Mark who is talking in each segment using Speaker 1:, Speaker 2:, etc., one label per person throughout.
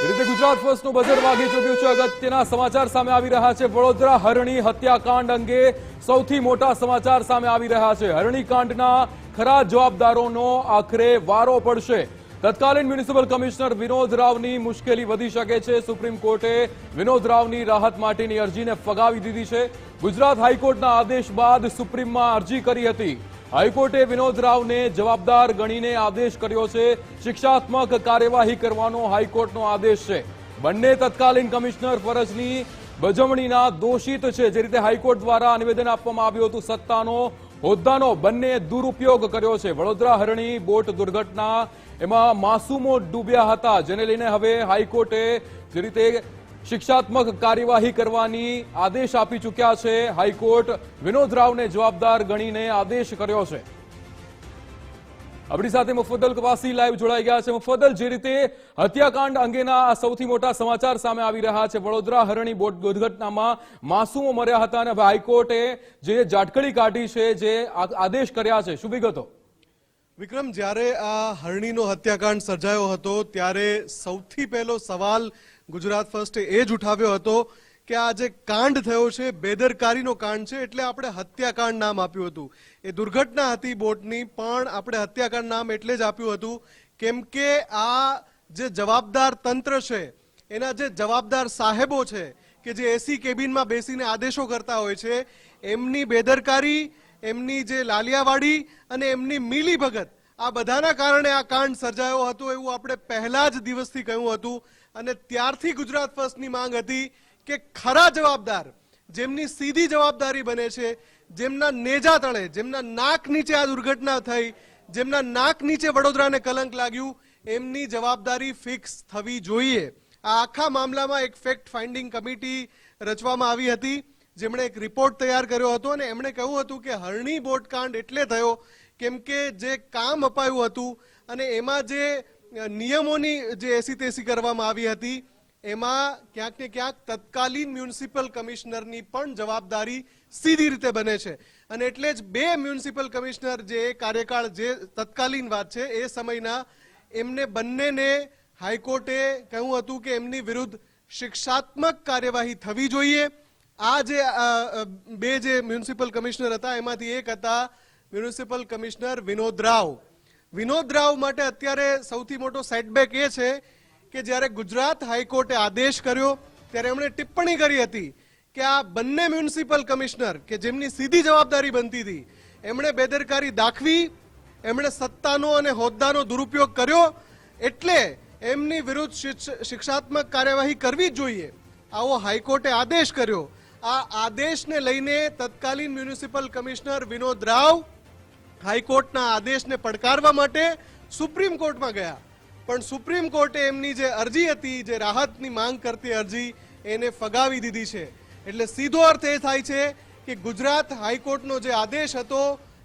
Speaker 1: રીતે ગુજરાત ફર્સ્ટનું બજેટ વાગી ચૂક્યું છે. અગત્યના સમાચાર સામે આવી રહ્યા છે. વડોદરા હરણી હત્યાકાંડ અંગે સૌથી મોટા સમાચાર સામે આવી રહ્યા છે. હરણીકાંડના ખરા જવાબદારોનો આખરે વારો પડશે. તત્કાલીન મ્યુનિસિપલ કમિશનર વિનોદ રાવની મુશ્કેલી વધી શકે છે. સુપ્રીમ કોર્ટે વિનોદ રાવની રાહત માટેની અરજીને ફગાવી દીધી છે. ગુજરાત હાઈકોર્ટના આદેશ બાદ સુપ્રીમમાં અરજી કરી હતી. હાઈકોર્ટે વિનોદ રાવને જવાબદાર ગણીને આદેશ કર્યો છે. શિક્ષાત્મક કાર્યવાહી કરવાનો હાઈકોર્ટનો આદેશ છે. બંને તત્કાલીન કમિશનર ફરજની બજવણીના દોષિત છે. જે રીતે હાઈકોર્ટ દ્વારા નિવેદન આપવામાં આવ્યું હતું સત્તાનો, હોદ્દાનો બંને દુરુપયોગ કર્યો છે. વડોદરા હરણી બોટ દુર્ઘટના, એમાં માસૂમો ડૂબ્યા હતા. જેને લઈને હવે હાઈકોર્ટે જે રીતે શિક્ષાત્મક કાર્યવાહી કરવાની આદેશ આપી ચૂક્યા છે. હાઈકોર્ટ વિનોદ રાવને જવાબદાર ગણીને આદેશ કર્યો છે. આપણી સાથે મુફદ્દલ કવાસી લાઈવ જોડાઈ ગયા છે. મુફદ્દલ, જે રીતે હત્યાકાંડ અંગેના સૌથી મોટા સમાચાર સામે આવી રહ્યા છે. વડોદરા હરણી બોટ દુર્ઘટનામાં માસૂમો મર્યા હતા અને હવે હાઈકોર્ટે જે જાટકડી કાઢી છે, જે આદેશ કર્યા છે. શું વિગતો?
Speaker 2: વિક્રમ, જ્યારે આ હરણીનો હત્યાકાંડ સર્જાયો હતો, ત્યારે સૌથી પહેલો સવાલ ગુજરાત ફર્સ્ટે એ જ ઉઠાવ્યો હતો કે આ જે કાંડ થયો છે, બેદરકારીનો કાંડ છે, એટલે આપણે હત્યાકાંડ નામ આપ્યું હતું. એ દુર્ઘટના હતી બોટની, પણ આપણે હત્યાકાંડ નામ એટલે જ આપ્યું હતું કેમ કે આ જે જવાબદાર તંત્ર છે, એના જે જવાબદાર સાહેબો છે, કે જે એસી કેબિનમાં બેસીને આદેશો કરતા હોય છે, એમની બેદરકારી, એમની જે લાલિયાવાડી અને એમની મિલીભગત આ બધાના કારણે આ કાંડ સર્જાયો હતો એવું આપણે પહેલા જ દિવસથી કહ્યું હતું. અને ત્યારથી ગુજરાત ફર્સ્ટની માંગ હતી કે ખરા જવાબદાર, જેમની સીધી જવાબદારી બને છે, જેમના નેજા તળે, જેમના નાક નીચે આ દુર્ઘટના થઈ, જેમના નાક નીચે વડોદરાને કલંક લાગ્યું, એમની જવાબદારી ફિક્સ થવી જોઈએ. આ આખા મામલામાં એક ફેક્ટ ફાઇન્ડિંગ કમિટી રચવામાં આવી હતી, જેમણે એક રિપોર્ટ તૈયાર કર્યો હતો અને એમણે કહ્યું હતું કે હરણી બોટકાંડ એટલે થયો કેમ કે જે કામ અપાયું હતું અને એમાં જે નિયમોની જે એસી તેસી કરવામાં આવી હતી, એમાં ક્યાંક ને ક્યાંક તત્કાલીન મ્યુનિસિપલ કમિશનરની પણ જવાબદારી સીધી રીતે બને છે. અને એટલે જ બે મ્યુનિસિપલ કમિશનર જે કાર્યકાળ જે તત્કાલીન વાત છે, એ સમયના, એમને બંનેને હાઈકોર્ટે કહ્યું હતું કે એમની વિરુદ્ધ શિક્ષાત્મક કાર્યવાહી થવી જોઈએ. આ જે બે જે મ્યુનિસિપલ કમિશનર હતા, એમાંથી એક હતા મ્યુનિસિપલ કમિશનર વિનોદ રાવ. વિનોદ રાવ માટે અત્યારે સૌથી મોટો સેટબેક એ છે કે જ્યારે ગુજરાત હાઈકોર્ટે આદેશ કર્યો, ત્યારે એમણે ટિપ્પણી કરી હતી કે આ બંને મ્યુનિસિપલ કમિશનર, કે જેમની સીધી જવાબદારી બનતી હતી, એમણે બેદરકારી દાખવી, એમણે સત્તાનો અને હોદ્દાનો દુરુપયોગ કર્યો, એટલે એમની વિરુદ્ધ શિક્ષાત્મક કાર્યવાહી કરવી જ જોઈએ. આવો હાઈકોર્ટે આદેશ કર્યો. આ આદેશને લઈને તત્કાલીન મ્યુનિસિપલ કમિશનર વિનોદ રાવ હાઈકોર્ટના આદેશને પડકારવા માટે સુપ્રીમ કોર્ટમાં ગયા. પણ સુપ્રીમ કોર્ટે એમની જે અરજી હતી, જે રાહતની માંગ કરતી અરજી, એને ફગાવી દીધી છે. એટલે સીધો અર્થ એ થાય છે કે ગુજરાત હાઈકોર્ટનો જે આદેશ હતો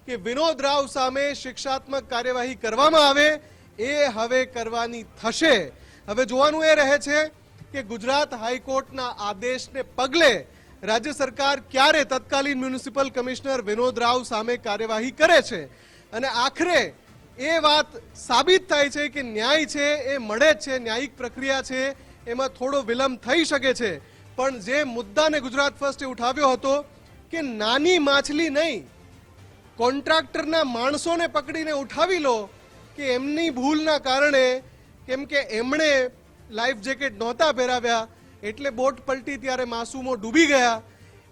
Speaker 2: કે વિનોદ રાવ સામે શિક્ષાત્મક કાર્યવાહી કરવામાં આવે, એ હવે કરવાની થશે. હવે જોવાનું એ રહે છે કે ગુજરાત હાઈકોર્ટના આદેશને પગલે રાજ્ય સરકાર ક્યારે તત્કાલીન મ્યુનિસિપલ કમિશનર વિનોદ રાવ સામે કાર્યવાહી કરે છે? અને આખરે એ વાત સાબિત થાય છે કે ન્યાય છે, એ મળે જ છે, ન્યાયિક પ્રક્રિયા છે, એમાં થોડો વિલંબ થઈ શકે છે. પણ જે મુદ્દાને ગુજરાત ફર્સ્ટે ઉઠાવ્યો હતો કે નાની માછલી નહીં, કોન્ટ્રાક્ટરના માણસોને પકડીને ઉઠાવી લો કે એમની ભૂલના કારણે, કેમ કે એમણે લાઈફ જેકેટ નહોતા પહેરાવ્યા એટલે બોટ પલટી ત્યારે માસૂમો ડૂબી ગયા.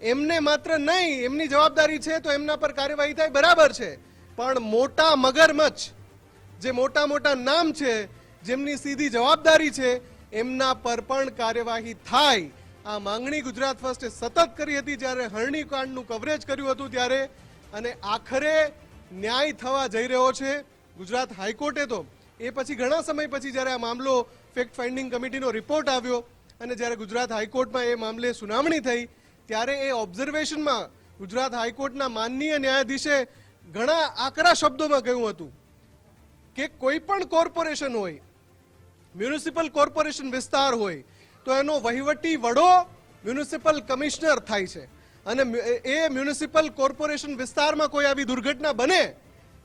Speaker 2: એમને માત્ર નહીં, એમની જવાબદારી છે તો એમના પર કાર્યવાહી થાય, બરાબર છે. પણ મોટા મગરમચ્છ, જે મોટા મોટા નામ છે, જેમની સીધી જવાબદારી છે, એમના પર પણ કાર્યવાહી થાય. આ માંગણી ગુજરાત ફર્સ્ટે સતત કરી હતી જ્યારે હરણીકાંડનું કવરેજ કર્યું હતું ત્યારે, અને આખરે ન્યાય થવા જઈ રહ્યો છે ગુજરાત હાઈકોર્ટે તો. એ પછી ઘણા સમય પછી જ્યારે આ મામલો ફેક્ટ ફાઇન્ડિંગ કમિટીનો રિપોર્ટ આવ્યો અને જ્યારે ગુજરાત હાઈકોર્ટમાં એ મામલે સુનાવણી થઈ, ત્યારે એ ઓબ્ઝર્વેશનમાં ગુજરાત હાઈકોર્ટના માનનીય ન્યાયાધીશે ઘણા આકરા શબ્દોમાં કહ્યું હતું કે કોઈ પણ કોર્પોરેશન હોય, મ્યુનિસિપલ કોર્પોરેશન વિસ્તાર હોય, તો એનો વહીવટી વડો મ્યુનિસિપલ કમિશનર થાય છે. અને એ મ્યુનિસિપલ કોર્પોરેશન વિસ્તારમાં કોઈ આવી દુર્ઘટના બને,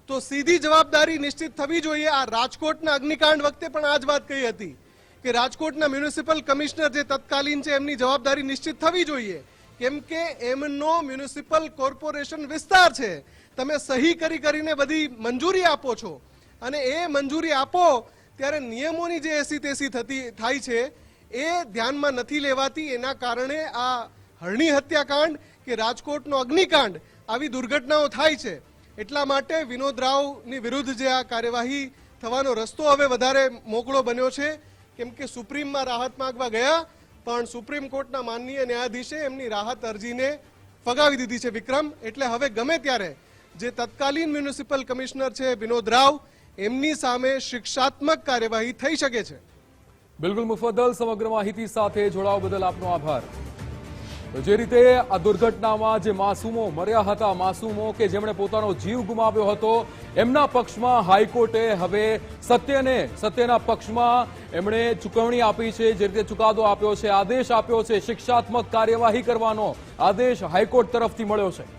Speaker 2: તો સીધી જવાબદારી નિશ્ચિત થવી જોઈએ. આ રાજકોટના અગ્નિકાંડ વખતે પણ આ જ વાત કહી હતી. કે રાજકોટના મ્યુનિસિપલ કમિશનર જે તત્કાલીન છે, એમની જવાબદારી નિશ્ચિત થવી જોઈએ. કેમ કે એમનો મ્યુનિસિપલ કોર્પોરેશન વિસ્તાર છે. તમે સહી કરી કરીને બધી મંજૂરી આપો છો. અને એ મંજૂરી આપો, ત્યારે નિયમોની જે એસી તેસી થતી, થાય છે, એ ધ્યાનમાં નથી લેવાતી. એના કારણે આ હરણી હત્યાકાંડ કે રાજકોટનો અગ્નિકાંડ આવી દુર્ઘટનાઓ થાય છે. એટલા માટે વિનોદ રાવની વિરુદ્ધ જે આ કાર્યવાહી થવાનો રસ્તો હવે વધારે મોકળો બન્યો છે. કેમ કે સુપ્રીમમાં રાહત માંગવા ગયા, પણ સુપ્રીમ કોર્ટના માનનીય ન્યાયાધીશે એમની રાહત અરજીને ફગાવી દીધી છે વિક્રમ. એટલે હવે ગમે ત્યારે જે તત્કાલીન મ્યુનિસિપલ કમિશનર છે વિનોદ રાવ, એમની સામે શિક્ષાત્મક કાર્યવાહી થઈ શકે છે.
Speaker 1: બિલકુલ મુફદ્દલ, સમગ્ર માહિતી સાથે જોડાવા બદલ આપનો આભાર. જે રીતે આ દુર્ઘટનામાં જે માસૂમો મર્યા હતા, માસૂમો કે જેમણે પોતાનો જીવ ગુમાવ્યો હતો, એમના પક્ષમાં હાઈકોર્ટે હવે સત્યને, સત્યના પક્ષમાં એમણે ચૂકવણી આપી છે, જે રીતે ચુકાદો આપ્યો છે, આદેશ આપ્યો છે, શિક્ષાત્મક કાર્યવાહી કરવાનો આદેશ હાઈકોર્ટ તરફથી મળ્યો છે.